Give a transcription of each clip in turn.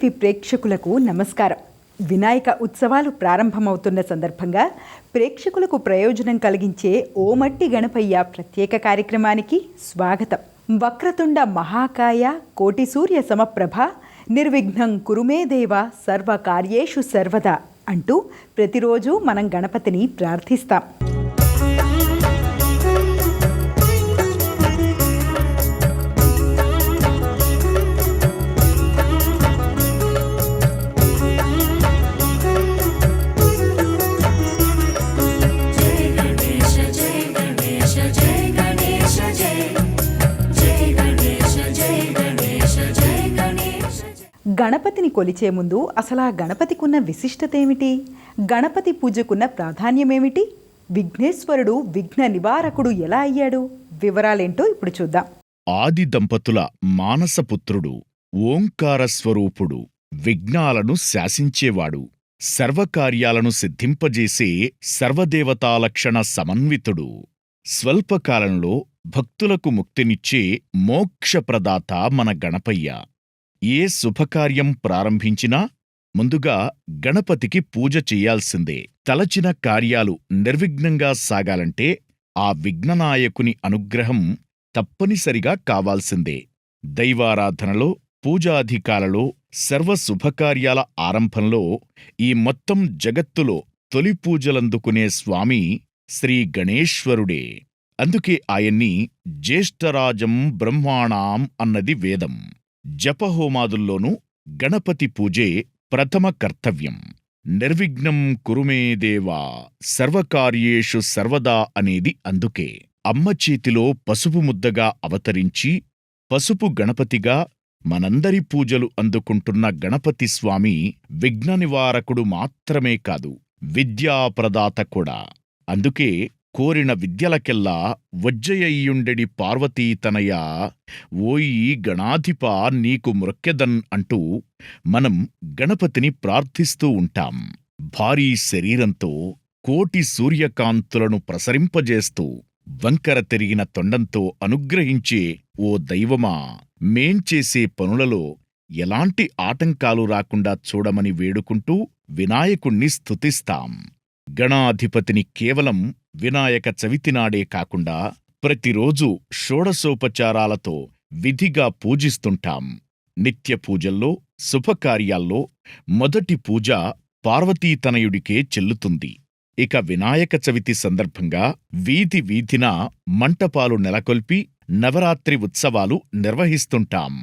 TV ప్రేక్షకులకు నమస్కారం. వినాయక ఉత్సవాలు ప్రారంభమవుతున్న సందర్భంగా ప్రేక్షకులకు ప్రయోజనం కలిగించే ఓమట్టి గణపయ్య ప్రత్యేక కార్యక్రమానికి స్వాగతం. వక్రతుండ మహాకాయ కోటి సూర్య సమప్రభ నిర్విఘ్నం కురుమే దేవ సర్వకార్యేషు సర్వదా అంటూ ప్రతిరోజు మనం గణపతిని ప్రార్థిస్తాం. కొలిచే ముందు అసలు ఆ గణపతికున్న విశిష్టత ఏమిటి గణపతి పూజకున్న ప్రాధాన్యమేమిటి? విఘ్నేశ్వరుడు విఘ్న నివారకుడు ఎలా అయ్యాడు? వివరాలేంటో ఇప్పుడు చూద్దాం. ఆది దంపతుల మానసపుత్రుడు ఓంకార స్వరూపుడు విఘ్నాలను శాసించేవాడు సర్వకార్యాలను సిద్ధింపజేసే సర్వదేవతాలక్షణ సమన్వితుడు. స్వల్పకాలంలో భక్తులకు ముక్తినిచ్చే మోక్షప్రదాత మన గణపయ్య. ఏ శుభకార్యం ప్రారంభించినా ముందుగా గణపతికి పూజ చెయ్యాల్సిందే తలచిన కార్యాలు నిర్విఘ్నంగా సాగాలంటే ఆ విఘ్ననాయకుని అనుగ్రహం తప్పనిసరిగా కావాల్సిందే. దైవారాధనలో పూజాధికాలలో సర్వ శుభకార్యాల ఆరంభంలో ఈ మొత్తం జగత్తులో తొలి పూజలందుకునే స్వామి శ్రీ గణేశ్వరుడే. అందుకే ఆయన్ని జ్యేష్ఠరాజం బ్రహ్మాణాం అన్నది వేదం. జపహోమాదుల్లోనూ గణపతి పూజే ప్రథమ కర్తవ్యం. నిర్విఘ్నం కురుమే దేవా సర్వకార్యేషు సర్వదా అనేది అందుకే అమ్మ చేతిలో పసుపు ముద్దగా అవతరించి పసుపు గణపతిగా మనందరి పూజలు అందుకుంటున్న గణపతి స్వామి విఘ్న నివారకుడు మాత్రమే కాదు విద్యాప్రదాత కూడా. అందుకే కోరిన విద్యలకెల్లా పార్వతీ పార్వతీతనయ ఓయి గణాధిప నీకు మృక్కెదన్ అంటూ మనం గణపతిని ప్రార్థిస్తూ ఉంటాం. భారీ శరీరంతో కోటి సూర్యకాంతులను ప్రసరింపజేస్తూ వంకర తిరిగిన తొండంతో అనుగ్రహించే ఓ దైవమా మేం చేసే పనులలో ఎలాంటి ఆటంకాలు రాకుండా చూడమని వేడుకుంటూ వినాయకుణ్ణి స్తుతిస్తాం. గణాధిపతిని కేవలం వినాయక చవితి నాడే కాకుండా ప్రతిరోజు షోడశోపచారాలతో విధిగా పూజిస్తుంటాం. నిత్య పూజల్లో శుభకార్యాల్లో మొదటి పూజ పార్వతీతనయుడికే చెల్లుతుంది. ఇక వినాయక చవితి సందర్భంగా వీధి వీధిన మంటపాలు నెలకొల్పి నవరాత్రి ఉత్సవాలు నిర్వహిస్తుంటాం.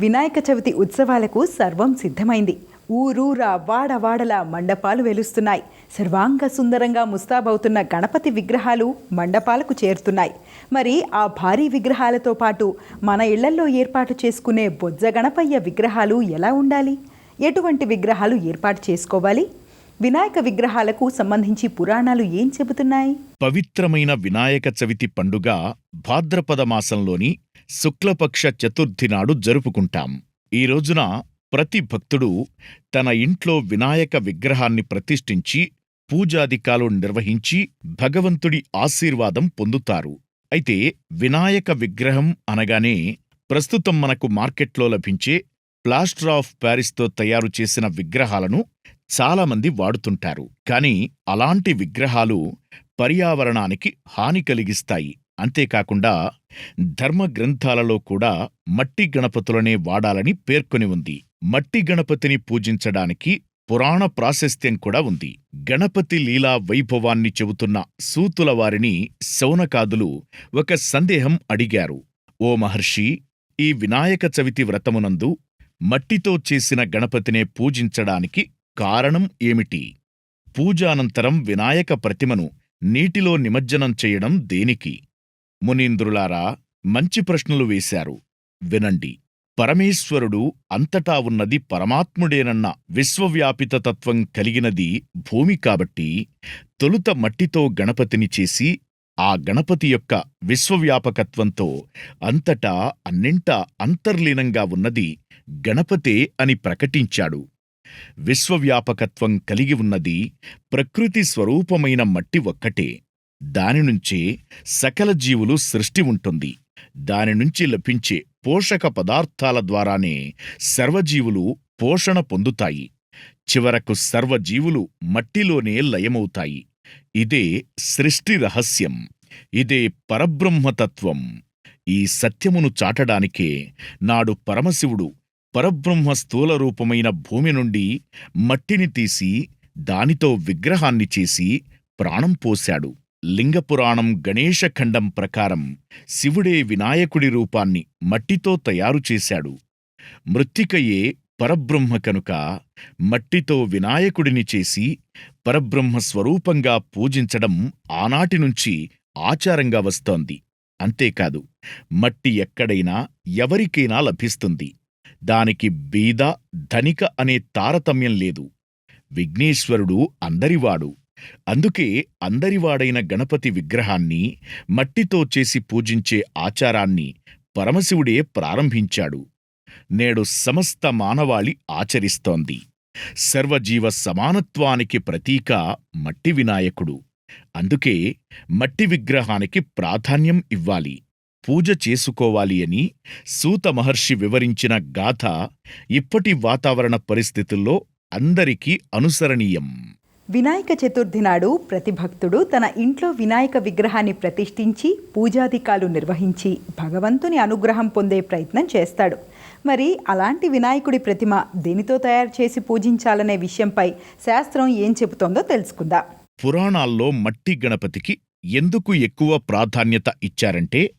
వినాయక చవితి ఉత్సవాలకు సర్వం సిద్ధమైంది. ఊరూరా వాడవాడల మండపాలు వెలుస్తున్నాయి. సర్వాంగ సుందరంగా ముస్తాబవుతున్న గణపతి విగ్రహాలు మండపాలకు చేరుతున్నాయి. మరి ఆ భారీ విగ్రహాలతో పాటు మన ఇళ్ళల్లో ఏర్పాటు చేసుకునే బొజ్జ గణపయ్య విగ్రహాలు ఎలా ఉండాలి? ఎటువంటి విగ్రహాలు ఏర్పాటు చేసుకోవాలి? వినాయక విగ్రహాలకు సంబంధించి పురాణాలు ఏం చెబుతున్నాయి? పవిత్రమైన వినాయక చవితి పండుగ భాద్రపద మాసంలోని శుక్లపక్ష చతుర్థి నాడు జరుపుకుంటాం. ఈ రోజున ప్రతి భక్తుడు తన ఇంట్లో వినాయక విగ్రహాన్ని ప్రతిష్ఠించి పూజాధికాలు నిర్వహించి భగవంతుడి ఆశీర్వాదం పొందుతారు. అయితే వినాయక విగ్రహం అనగానే ప్రస్తుతం మనకు మార్కెట్లో లభించే ప్లాస్టర్ ఆఫ్ ప్యారిస్తో తయారు చేసిన విగ్రహాలను చాలామంది వాడుతుంటారు. కానీ అలాంటి విగ్రహాలు పర్యావరణానికి హాని కలిగిస్తాయి. అంతేకాకుండా ధర్మగ్రంథాలలో కూడా మట్టి గణపతులనే వాడాలని పేర్కొని ఉంది. మట్టి గణపతిని పూజించడానికి పురాణ ప్రాశస్త్యం కూడా ఉంది. గణపతి లీలా వైభవాన్ని చెబుతున్న సూతులవారిని శౌనకాదులు ఒక సందేహం అడిగారు. ఓ మహర్షి ఈ వినాయక చవితి వ్రతమునందు మట్టితో చేసిన గణపతినే పూజించడానికి కారణం ఏమిటి? పూజానంతరం వినాయక ప్రతిమను నీటిలో నిమజ్జనం చేయడం దేనికి? మునీంద్రులారా మంచి ప్రశ్నలు వేశారు. వినండి. పరమేశ్వరుడు అంతటా ఉన్నది పరమాత్ముడేనన్న విశ్వవ్యాపిత తత్వం కలిగినది భూమి కాబట్టి తొలుత మట్టితో గణపతిని చేసి ఆ గణపతి యొక్క విశ్వవ్యాపకత్వంతో అంతటా అన్నింటా అంతర్లీనంగా ఉన్నది గణపతే అని ప్రకటించాడు. విశ్వవ్యాపకత్వం కలిగి ఉన్నది ప్రకృతి స్వరూపమైన మట్టి ఒక్కటే. దానినుంచే సకల జీవులు సృష్టి ఉంటుంది. దానినుంచి లభించే పోషక పదార్థాల ద్వారానే సర్వజీవులు పోషణ పొందుతాయి. చివరకు సర్వజీవులు మట్టిలోనే లయమవుతాయి. ఇదే సృష్టి రహస్యం. ఇదే పరబ్రహ్మతత్వం. ఈ సత్యమును చాటడానికే నాడు పరమశివుడు పరబ్రహ్మ స్థూల రూపమైన భూమి నుండి మట్టిని తీసి దానితో విగ్రహాన్ని చేసి ప్రాణం పోశాడు. లింగపురాణం గణేశఖండం ప్రకారం శివుడే వినాయకుడి రూపాన్ని మట్టితో తయారు చేశాడు. మృత్తికయే పరబ్రహ్మ కనుక మట్టితో వినాయకుడిని చేసి పరబ్రహ్మ స్వరూపంగా పూజించడం ఆనాటినుంచి ఆచారంగా వస్తోంది. అంతేకాదు మట్టి ఎక్కడైనా ఎవరికైనా లభిస్తుంది. దానికి బీద ధనిక అనే తారతమ్యం లేదు. విఘ్నేశ్వరుడు అందరివాడు. అందుకే అందరివాడైన గణపతి విగ్రహాన్ని మట్టితో చేసి పూజించే ఆచారాన్ని పరమశివుడే ప్రారంభించాడు. నేడు సమస్త మానవాళి ఆచరిస్తోంది. సర్వజీవ సమానత్వానికి ప్రతీక మట్టి వినాయకుడు. అందుకే మట్టి విగ్రహానికి ప్రాధాన్యం ఇవ్వాలి పూజ చేసుకోవాలి అని సూత మహర్షి వివరించిన గాథ ఇప్పటి వాతావరణ పరిస్థితుల్లో అందరికీ అనుసరణీయం. వినాయక చతుర్థి నాడు ప్రతి భక్తుడు తన ఇంట్లో వినాయక విగ్రహాన్ని ప్రతిష్ఠించి పూజాధికాలు నిర్వహించి భగవంతుని అనుగ్రహం పొందే ప్రయత్నం చేస్తాడు. మరి అలాంటి వినాయకుడి ప్రతిమ దేనితో తయారు చేసి పూజించాలనే విషయంపై శాస్త్రం ఏం చెబుతోందో తెలుసుకుందాం. పురాణాల్లో మట్టి గణపతికి ఎందుకు ఎక్కువ ప్రాధాన్యత ఇచ్చారంటే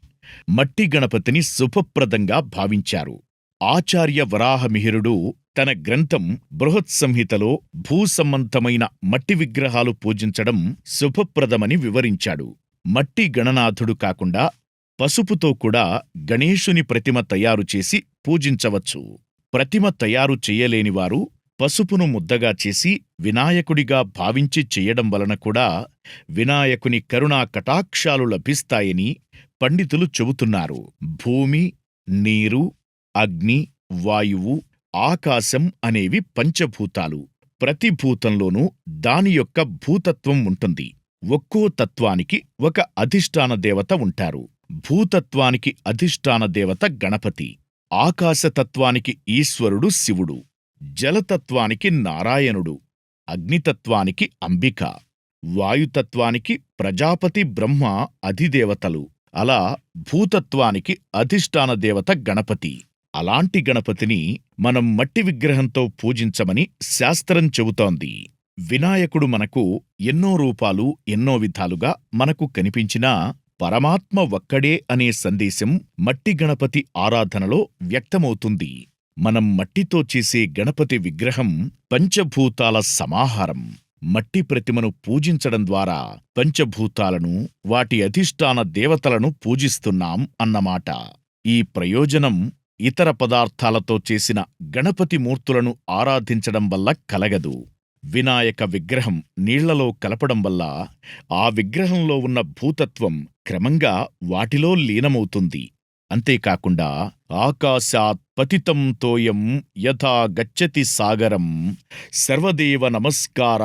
మట్టి గణపతిని శుభప్రదంగా భావించారు. ఆచార్య వరాహమిహిరుడు తన గ్రంథం బృహత్ సంహితలో భూసంబంధమైన మట్టి విగ్రహాలు పూజించడం శుభప్రదమని వివరించాడు. మట్టి గణనాథుడు కాకుండా పసుపుతో కూడా గణేశుని ప్రతిమ తయారు చేసి పూజించవచ్చు. ప్రతిమ తయారు చెయ్యలేనివారు పసుపును ముద్దగా చేసి వినాయకుడిగా భావించి చెయ్యడం వలన కూడా వినాయకుని కరుణా కటాక్షాలు లభిస్తాయని పండితులు చెబుతున్నారు. భూమి నీరు అగ్ని వాయువు ఆకాశం అనేవి పంచభూతాలు. ప్రతి భూతంలోనూ దాని యొక్క భూతత్వం ఉంటుంది. ఒక్కో తత్వానికి ఒక అధిష్టాన దేవత ఉంటారు. భూతత్వానికి అధిష్టాన దేవత గణపతి. ఆకాశతత్వానికి ఈశ్వరుడు శివుడు. జలతత్వానికి నారాయణుడు. అగ్నితత్వానికి అంబిక. వాయుతత్వానికి ప్రజాపతి బ్రహ్మ అధిదేవతలు. అలా భూతత్వానికి అధిష్టాన దేవత గణపతి. అలాంటి గణపతిని మనం మట్టి విగ్రహంతో పూజించమని శాస్త్రం చెబుతోంది. వినాయకుడు మనకు ఎన్నో రూపాలు ఎన్నో విధాలుగా మనకు కనిపించినా పరమాత్మ ఒక్కడే అనే సందేశం మట్టి గణపతి ఆరాధనలో వ్యక్తమవుతుంది. మనం మట్టితో చేసే గణపతి విగ్రహం పంచభూతాల సమాహారం. మట్టి ప్రతిమను పూజించడం ద్వారా పంచభూతాలను వాటి అధిష్టాన దేవతలను పూజిస్తున్నాం అన్నమాట. ఈ ప్రయోజనం ఇతర పదార్థాలతో చేసిన గణపతి మూర్తులను ఆరాధించడం వల్ల కలగదు. వినాయక విగ్రహం నీళ్ళలో కలపడం వల్ల ఆ విగ్రహంలో ఉన్న భూతత్వం క్రమంగా వాటిలో లీనమవుతుంది. అంతేకాకుండా ఆకాశాత్ పతితం తోయం యథా గచ్చతి సాగరం సర్వదేవ నమస్కార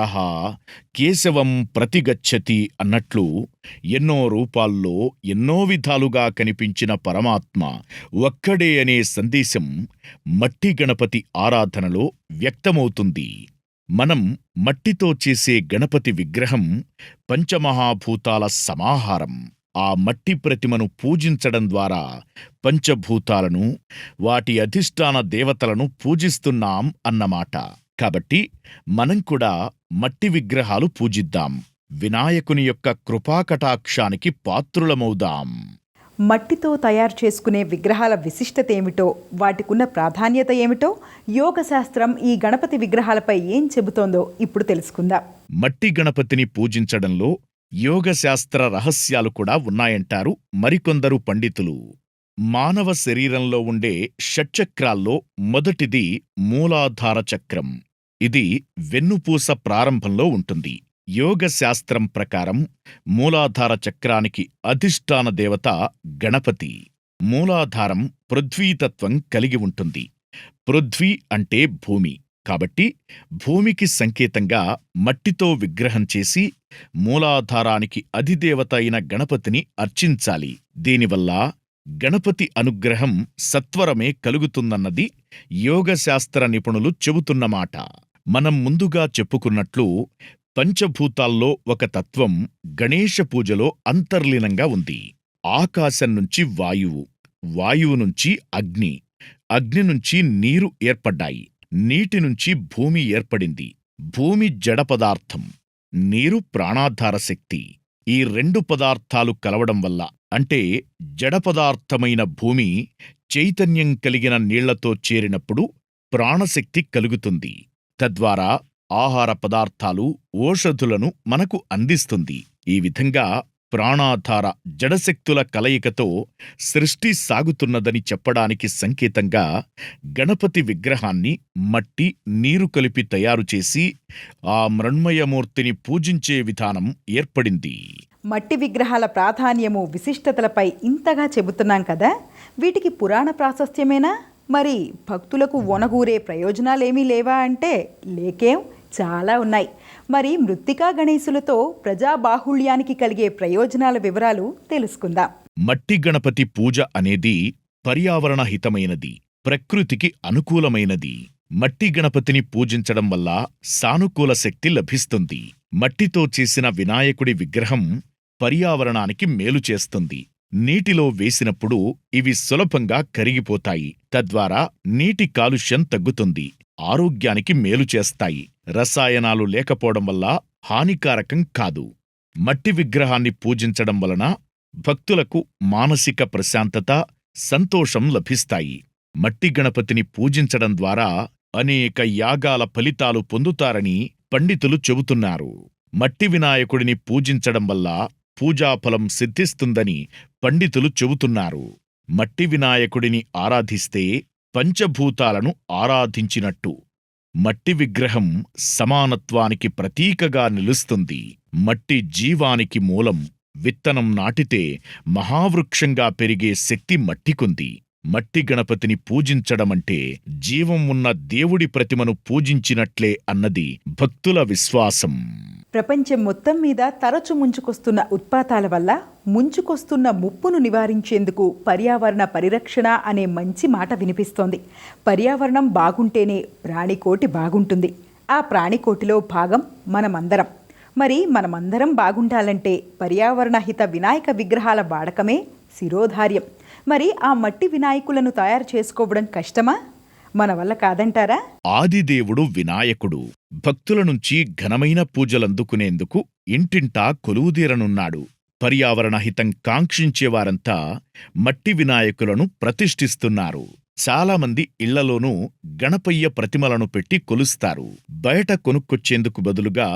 కేశవం ప్రతిగచ్చతి అన్నట్లు ఎన్నో రూపాల్లో ఎన్నో విధాలుగా కనిపించిన పరమాత్మ ఒక్కడే అనే సందేశం మట్టి గణపతి ఆరాధనలో వ్యక్తమవుతుంది. మనం మట్టితో చేసే గణపతి విగ్రహం పంచమహాభూతాల సమాహారం. ఆ మట్టి ప్రతిమను పూజించడం ద్వారా పంచభూతాలను వాటి అధిష్టాన దేవతలను పూజిస్తున్నాం అన్నమాట. కాబట్టి మనం కూడా మట్టి విగ్రహాలు పూజిద్దాం. వినాయకుని యొక్క కృపాకటాక్షానికి పాత్రులమవుదాం. మట్టితో తయారు చేసుకునే విగ్రహాల విశిష్టత ఏమిటో వాటికున్న ప్రాధాన్యత ఏమిటో యోగ శాస్త్రం ఈ గణపతి విగ్రహాలపై ఏం చెబుతోందో ఇప్పుడు తెలుసుకుందాం. మట్టి గణపతిని పూజించడంలో యోగశాస్త్ర రహస్యాలు కూడా ఉన్నాయంటారు మరికొందరు పండితులు. మానవ శరీరంలో ఉండే షట్చక్రాల్లో మొదటిది మూలాధార చక్రం. ఇది వెన్నుపూస ప్రారంభంలో ఉంటుంది. యోగశాస్త్రం ప్రకారం మూలాధార చక్రానికి అధిష్టాన దేవత గణపతి. మూలాధారం పృథ్వీతత్వం కలిగి ఉంటుంది. పృథ్వీ అంటే భూమి. కాబట్టి భూమికి సంకేతంగా మట్టితో విగ్రహం చేసి మూలాధారానికి అధిదేవత అయిన గణపతిని అర్చించాలి. దీనివల్ల గణపతి అనుగ్రహం సత్వరమే కలుగుతుందన్నది యోగశాస్త్ర నిపుణులు చెబుతున్నమాట. మనం ముందుగా చెప్పుకున్నట్లు పంచభూతాల్లో ఒక తత్వం గణేశ పూజలో అంతర్లీనంగా ఉంది. ఆకాశం నుంచి వాయువు వాయువు నుంచి అగ్ని అగ్ని నుంచి నీరు ఏర్పడ్డాయి. నీటి నుంచి భూమి ఏర్పడింది. భూమి జడ పదార్థం నీరు ప్రాణాధార శక్తి. ఈ రెండు పదార్థాలు కలవడం వల్ల అంటే జడ పదార్థమైన భూమి చైతన్యం కలిగిన నీళ్ళతో చేరినప్పుడు ప్రాణశక్తి కలుగుతుంది. తద్వారా ఆహార పదార్థాలు ఓషధులను మనకు అందిస్తుంది. ఈ విధంగా ప్రాణాధార జడశక్తుల కలయికతో సృష్టి సాగుతున్నదని చెప్పడానికి సంకేతంగా గణపతి విగ్రహాన్ని మట్టి నీరు కలిపి తయారు చేసి ఆ మృణ్మయమూర్తిని పూజించే విధానం ఏర్పడింది. మట్టి విగ్రహాల ప్రాధాన్యము విశిష్టతలపై ఇంతగా చెబుతున్నాం కదా? వీటికి పురాణ ప్రాశస్త్యమేనా? మరి భక్తులకు వనగూరే ప్రయోజనాలేమీ లేవా అంటే లేకేం? చాలా ఉన్నాయి. మరి మృత్తికా గణేశులతో ప్రజాబాహుళ్యానికి కలిగే ప్రయోజనాల వివరాలు తెలుసుకుందాం. మట్టి గణపతి పూజ అనేది పర్యావరణ హితమైనది ప్రకృతికి అనుకూలమైనది. మట్టి గణపతిని పూజించడం వల్ల సానుకూల శక్తి లభిస్తుంది. మట్టితో చేసిన వినాయకుడి విగ్రహం పర్యావరణానికి మేలు చేస్తుంది. నీటిలో వేసినప్పుడు ఇవి సులభంగా కరిగిపోతాయి. తద్వారా నీటి కాలుష్యం తగ్గుతుంది. ఆరోగ్యానికి మేలు చేస్తాయి. రసాయనాలు లేకపోవడం వల్ల హానికారకం కాదు. మట్టి విగ్రహాన్ని పూజించడం వలన భక్తులకు మానసిక ప్రశాంతత సంతోషం లభిస్తాయి. మట్టి గణపతిని పూజించడం ద్వారా అనేక యాగాల ఫలితాలు పొందుతారని పండితులు చెబుతున్నారు. మట్టి వినాయకుడిని పూజించడం వల్ల పూజాఫలం సిద్ధిస్తుందని పండితులు చెబుతున్నారు. మట్టి వినాయకుడిని ఆరాధిస్తే పంచభూతాలను ఆరాధించినట్టు. మట్టి విగ్రహం సమానత్వానికి ప్రతీకగా నిలుస్తుంది. మట్టి జీవానికి మూలం. విత్తనం నాటితే మహావృక్షంగా పెరిగే శక్తి మట్టికుంది. మట్టి గణపతిని పూజించడమంటే జీవం ఉన్న దేవుడి ప్రతిమను పూజించినట్లే అన్నది భక్తుల విశ్వాసం. ప్రపంచం మొత్తం మీద తరచు ముంచుకొస్తున్న ఉత్పాతాల వల్ల ముంచుకొస్తున్న ముప్పును నివారించేందుకు పర్యావరణ పరిరక్షణ అనే మంచి మాట వినిపిస్తోంది. పర్యావరణం బాగుంటేనే ప్రాణికోటి బాగుంటుంది. ఆ ప్రాణికోటిలో భాగం మనమందరం. మరి మనమందరం బాగుండాలంటే పర్యావరణ హిత వినాయక విగ్రహాల వాడకమే శిరోధార్యం. మరి ఆ మట్టి వినాయకులను తయారు చేసుకోవడం కష్టమా? మన వల్ల కాదంటారా? ఆదిదేవుడు వినాయకుడు. భక్తుల నుంచి ఘనమైన పూజలందుకునేందుకు ఇంటింటా కొలువుదీరనున్నాడు పర్యావరణ హితం కాంక్షించేవారంతా మట్టి వినాయకులను ప్రతిష్ఠిస్తున్నారు. చాలామంది ఇళ్ళలోనూ గణపయ్య ప్రతిమలను పెట్టి కొలుస్తారు. బయట కొనుక్కొచ్చేందుకు బదులుగా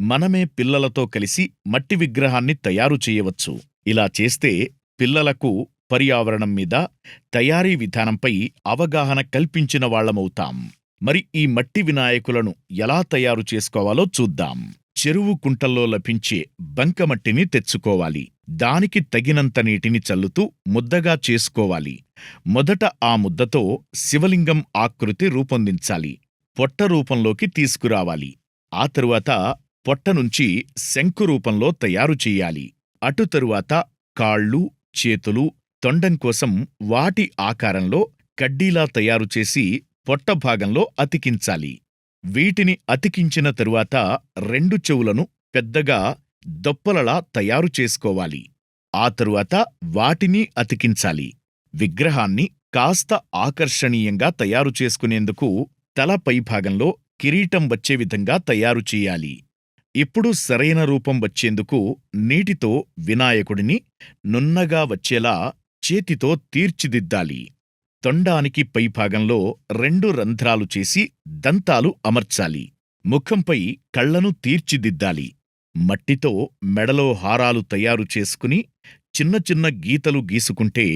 మనమే పిల్లలతో కలిసి మట్టి విగ్రహాన్ని తయారు చేయవచ్చు. ఇలా చేస్తే పిల్లలకు పర్యావరణం మీద తయారీ విధానంపై అవగాహన కల్పించిన వాళ్ళమవుతాం మరి ఈ మట్టి వినాయకులను ఎలా తయారు చేసుకోవాలో చూద్దాం. చెరువు కుంటల్లో లభించే బంకమట్టిని తెచ్చుకోవాలి. దానికి తగినంత నీటిని చల్లుతూ ముద్దగా చేసుకోవాలి. మొదట ఆ ముద్దతో శివలింగం ఆకృతి రూపొందించాలి. పొట్ట రూపంలోకి తీసుకురావాలి. ఆ తరువాత పొట్ట నుంచి శంకు రూపంలో తయారు చెయ్యాలి అటు తరువాత కాళ్ళు చేతులు తొండం కోసం వాటి ఆకారంలో కడ్డీలా తయారు చేసి పొట్ట భాగంలో అతికించాలి. వీటిని అతికించిన తరువాత రెండు చెవులను పెద్దగా దొప్పలలా తయారు చేసుకోవాలి. ఆ తరువాత వాటిని అతికించాలి. విగ్రహాన్ని కాస్త ఆకర్షణీయంగా తయారు చేసుకునేందుకు తల పైభాగంలో కిరీటం వచ్చే విధంగా తయారు చేయాలి. ఇప్పుడు సరైన రూపం వచ్చేందుకు నీటితో వినాయకుడిని నున్నగా వచ్చేలా చేతితో తీర్చిదిద్దాలి. తొండానికి పైభాగంలో రెండు రంధ్రాలు చేసి దంతాలు అమర్చాలి. ముఖంపై కళ్ళను తీర్చిదిద్దాలి. మట్టితో మెడలో హారాలు తయారు చేసుకుని చిన్న చిన్న గీతలు గీసుకుంటే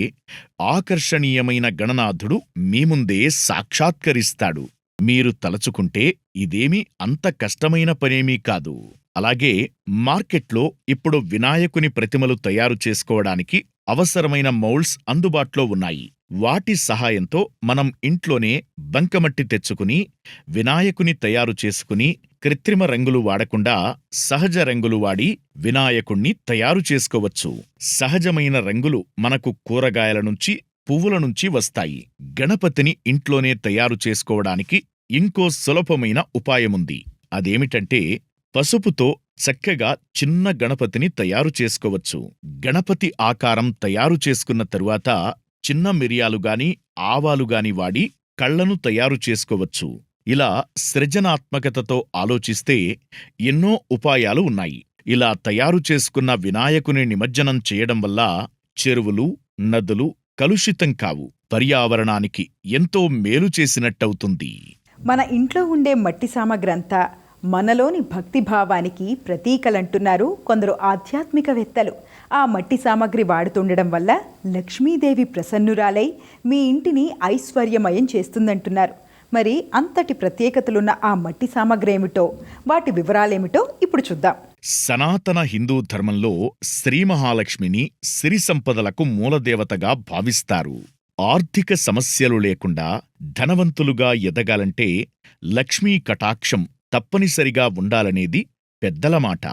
ఆకర్షణీయమైన గణనాథుడు మీ ముందే సాక్షాత్కరిస్తాడు. మీరు తలచుకుంటే ఇదేమీ అంత కష్టమైన పనేమీ కాదు. అలాగే మార్కెట్లో ఇప్పుడు వినాయకుని ప్రతిమలు తయారు చేసుకోవడానికి అవసరమైన మౌల్డ్స్ అందుబాట్లో ఉన్నాయి. వాటి సహాయంతో మనం ఇంట్లోనే బంకమట్టి తెచ్చుకుని వినాయకుని తయారు చేసుకుని కృత్రిమ రంగులు వాడకుండా సహజ రంగులు వాడి వినాయకుణ్ణి తయారు చేసుకోవచ్చు. సహజమైన రంగులు మనకు కూరగాయల నుంచి పువ్వుల నుంచి వస్తాయి. గణపతిని ఇంట్లోనే తయారు చేసుకోవడానికి ఇంకో సులభమైన ఉపాయముంది. అదేమిటంటే పసుపుతో చక్కగా చిన్న గణపతిని తయారు చేసుకోవచ్చు. గణపతి ఆకారం తయారు చేసుకున్న తరువాత చిన్న మిరియాలు గాని ఆవాలు గాని వాడి కళ్ళను తయారు చేసుకోవచ్చు. ఇలా సృజనాత్మకతతో ఆలోచిస్తే ఎన్నో ఉపాయాలు ఉన్నాయి. ఇలా తయారు చేసుకున్న వినాయకుని నిమజ్జనం చేయడం వల్ల చెరువులు నదులు కలుషితం కావు. పర్యావరణానికి ఎంతో మేలు చేసినట్టవుతుంది. మన ఇంట్లో ఉండే మట్టి సామగ్రంతా మనలోని భక్తి భావానికి ప్రతీకలంటున్నారు కొందరు ఆధ్యాత్మికవేత్తలు. ఆ మట్టి సామాగ్రి వాడుతుండడం వల్ల లక్ష్మీదేవి ప్రసన్నురాలై మీ ఇంటిని ఐశ్వర్యమయం చేస్తుందంటున్నారు. మరి అంతటి ప్రత్యేకతలున్న ఆ మట్టి సామగ్రి ఏమిటో వాటి వివరాలేమిటో ఇప్పుడు చూద్దాం. సనాతన హిందూ ధర్మంలో శ్రీ మహాలక్ష్మిని సిరి సంపదలకు మూలదేవతగా భావిస్తారు. ఆర్థిక సమస్యలు లేకుండా ధనవంతులుగా ఎదగాలంటే లక్ష్మీ కటాక్షం తప్పనిసరిగా ఉండాలనేది పెద్దల మాట.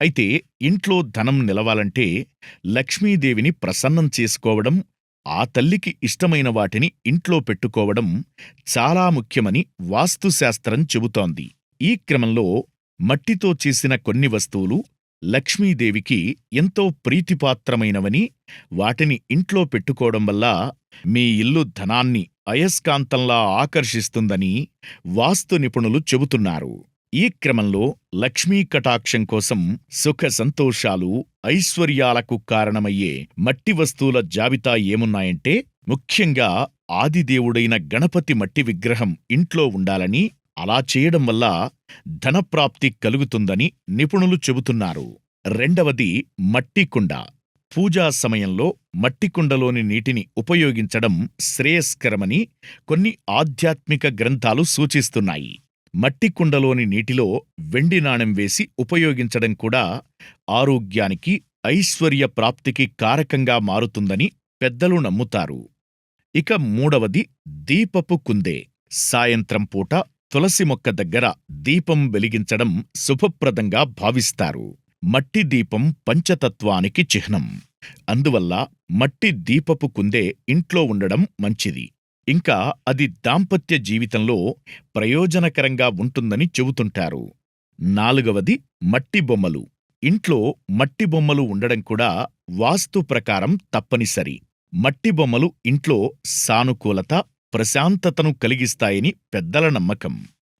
అయితే ఇంట్లో ధనం నిలవాలంటే లక్ష్మీదేవిని ప్రసన్నం చేసుకోవడం ఆ తల్లికి ఇష్టమైన వాటిని ఇంట్లో పెట్టుకోవడం చాలా ముఖ్యమని వాస్తుశాస్త్రం చెబుతోంది. ఈ క్రమంలో మట్టితో చేసిన కొన్ని వస్తువులు లక్ష్మీదేవికి ఎంతో ప్రీతిపాత్రమైనవని వాటిని ఇంట్లో పెట్టుకోవడం వల్ల మీ ఇల్లు ధనాన్ని అయస్కాంతంలా ఆకర్షిస్తుందని వాస్తు నిపుణులు చెబుతున్నారు. ఈ క్రమంలో లక్ష్మీ కటాక్షం కోసం సుఖ సంతోషాలు ఐశ్వర్యాలకు కారణమయ్యే మట్టి వస్తువుల జాబితా ఏమున్నాయంటే ముఖ్యంగా ఆదిదేవుడైన గణపతి మట్టి విగ్రహం ఇంట్లో ఉండాలని అలా చేయడం వల్ల ధనప్రాప్తి కలుగుతుందని నిపుణులు చెబుతున్నారు. రెండవది మట్టి కుండ. పూజా సమయంలో మట్టి కుండలోని నీటిని ఉపయోగించడం శ్రేయస్కరమని కొన్ని ఆధ్యాత్మిక గ్రంథాలు సూచిస్తున్నాయి. మట్టి కుండలోని నీటిలో వెండి నాణెం వేసి ఉపయోగించడం కూడా ఆరోగ్యానికి ఐశ్వర్య ప్రాప్తికి కారకంగా మారుతుందని పెద్దలు నమ్ముతారు. ఇక మూడవది దీపపు కుందే. సాయంత్రం పూట తులసి మొక్క దగ్గర దీపం వెలిగించడం శుభప్రదంగా భావిస్తారు. మట్టి దీపం పంచతత్వానికి చిహ్నం. అందువల్ల మట్టి దీపపు కుందే ఇంట్లో ఉండడం మంచిది. ఇంకా అది దాంపత్య జీవితంలో ప్రయోజనకరంగా ఉంటుందని చెబుతుంటారు. నాలుగవది మట్టి బొమ్మలు. ఇంట్లో మట్టి బొమ్మలు ఉండడం కూడా వాస్తు ప్రకారం తప్పనిసరి. మట్టి బొమ్మలు ఇంట్లో సానుకూలత ప్రశాంతతను కలిగిస్తాయని పెద్దల నమ్మకం.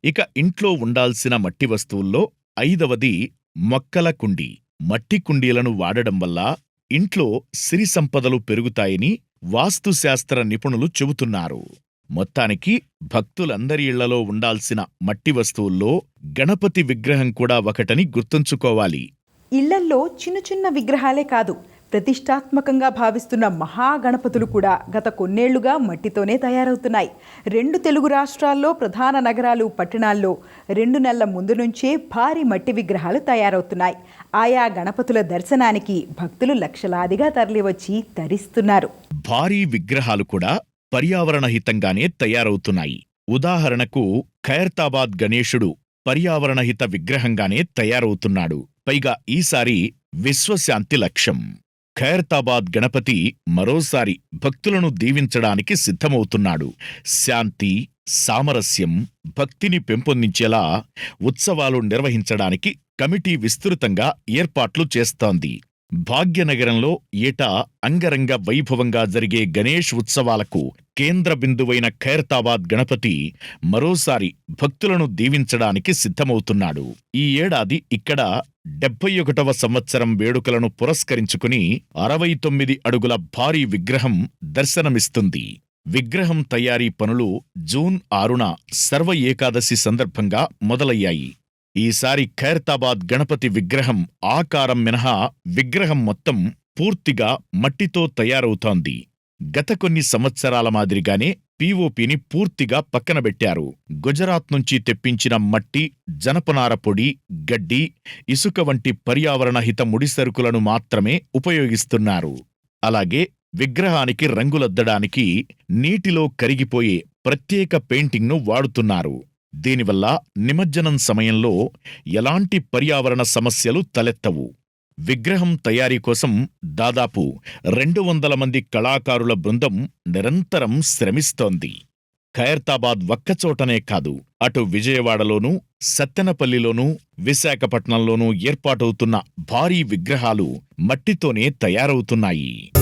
ఇక ఇంట్లో ఉండాల్సిన మట్టి వస్తువుల్లో ఐదవది మొక్కల కుండీ మట్టి కుండీలను వాడడం వల్ల ఇంట్లో సిరి సంపదలు పెరుగుతాయని వాస్తుశాస్త్ర నిపుణులు చెబుతున్నారు. మొత్తానికి భక్తులందరి ఇళ్ళలో ఉండాల్సిన మట్టి వస్తువుల్లో గణపతి విగ్రహం కూడా ఒకటని గుర్తుంచుకోవాలి. ఇళ్ళల్లో చిన్న చిన్న విగ్రహాలే కాదు ప్రతిష్టాత్మకంగా భావిస్తున్న మహాగణపతులు కూడా గత కొన్నేళ్ళుగా మట్టితోనే తయారవుతున్నాయి. రెండు తెలుగు రాష్ట్రాల్లో ప్రధాన నగరాలు పట్టణాల్లో రెండు నెలల ముందు నుంచే భారీ మట్టి విగ్రహాలు తయారవుతున్నాయి. ఆయా గణపతుల దర్శనానికి భక్తులు లక్షలాదిగా తరలివచ్చి తరిస్తున్నారు. భారీ విగ్రహాలు కూడా పర్యావరణహితంగానే తయారవుతున్నాయి. ఉదాహరణకు ఖైరతాబాద్ గణేశుడు పర్యావరణహిత విగ్రహంగానే తయారవుతున్నాడు. పైగా ఈసారి విశ్వశాంతి లక్ష్యం. ఖైరతాబాద్ గణపతి మరోసారి భక్తులను దీవించడానికి సిద్ధమవుతున్నాడు. శాంతి సామరస్యం భక్తిని పెంపొందించేలా ఉత్సవాలు నిర్వహించడానికి కమిటీ విస్తృతంగా ఏర్పాట్లు చేస్తోంది. భాగ్యనగరంలో ఏటా అంగరంగ వైభవంగా జరిగే గణేష్ ఉత్సవాలకు కేంద్ర బిందువైన ఖైరతాబాద్ గణపతి మరోసారి భక్తులను దీవించడానికి సిద్ధమవుతున్నాడు. ఈ ఏడాది ఇక్కడ డెబ్బై ఒకటవ సంవత్సరం వేడుకలను పురస్కరించుకుని అరవై తొమ్మిది అడుగుల భారీ విగ్రహం దర్శనమిస్తుంది. విగ్రహం తయారీ పనులు జూన్ ఆరున సర్వ ఏకాదశి సందర్భంగా మొదలయ్యాయి. ఈసారి ఖైరతాబాద్ గణపతి విగ్రహం ఆకారం మినహా విగ్రహం మొత్తం పూర్తిగా మట్టితో తయారవుతోంది. గత కొన్ని సంవత్సరాల మాదిరిగానే పీఓపీని పూర్తిగా పక్కనబెట్టారు గుజరాత్ నుంచి తెప్పించిన మట్టి జనపనార పొడి గడ్డి ఇసుక వంటి పర్యావరణ హిత ముడిసరుకులను మాత్రమే ఉపయోగిస్తున్నారు. అలాగే విగ్రహానికి రంగులద్దడానికి నీటిలో కరిగిపోయే ప్రత్యేక పెయింటింగ్ను వాడుతున్నారు. దీనివల్ల నిమజ్జనం సమయంలో ఎలాంటి పర్యావరణ సమస్యలు తలెత్తవు? విగ్రహం తయారీ కోసం దాదాపు రెండు వందల మంది కళాకారుల బృందం నిరంతరం శ్రమిస్తోంది. ఖైరతాబాద్ ఒక్కచోటనే కాదు అటు విజయవాడలోనూ సత్తెనపల్లిలోనూ విశాఖపట్నంలోనూ ఏర్పాటవుతున్న భారీ విగ్రహాలు మట్టితోనే తయారవుతున్నాయి.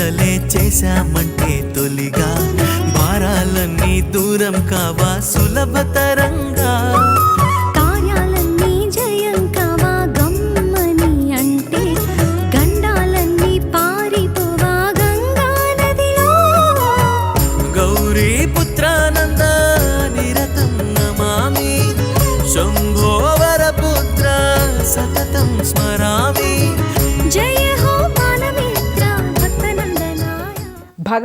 పూజలే చేశామంటే తొలిగా. భారాలన్నీ దూరం కావా? సులభతరం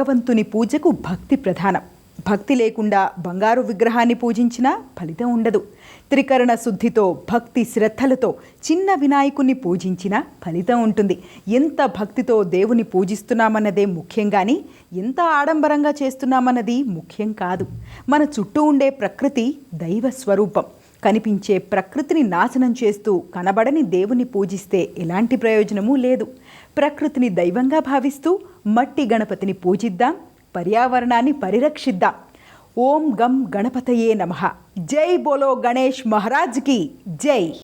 భగవంతుని పూజకు భక్తి ప్రధానం. భక్తి లేకుండా బంగారు విగ్రహాన్ని పూజించినా ఫలితం ఉండదు. త్రికరణ శుద్ధితో భక్తి శ్రద్ధలతో చిన్న వినాయకుణ్ణి పూజించినా ఫలితం ఉంటుంది. ఎంత భక్తితో దేవుని పూజిస్తున్నామన్నదే ముఖ్యం కానీ ఎంత ఆడంబరంగా చేస్తున్నామన్నది ముఖ్యం కాదు. మన చుట్టూ ఉండే ప్రకృతి దైవ స్వరూపం. కనిపించే ప్రకృతిని నాశనం చేస్తూ కనబడని దేవుని పూజిస్తే ఎలాంటి ప్రయోజనమూ లేదు. ప్రకృతిని దైవంగా భావిస్తూ మట్టి గణపతిని పూజిద్దాం పర్యావరణాన్ని పరిరక్షిద్దాం. ఓం గం గణపతయే నమ. జై బోలో గణేష్ మహారాజ్కి జై.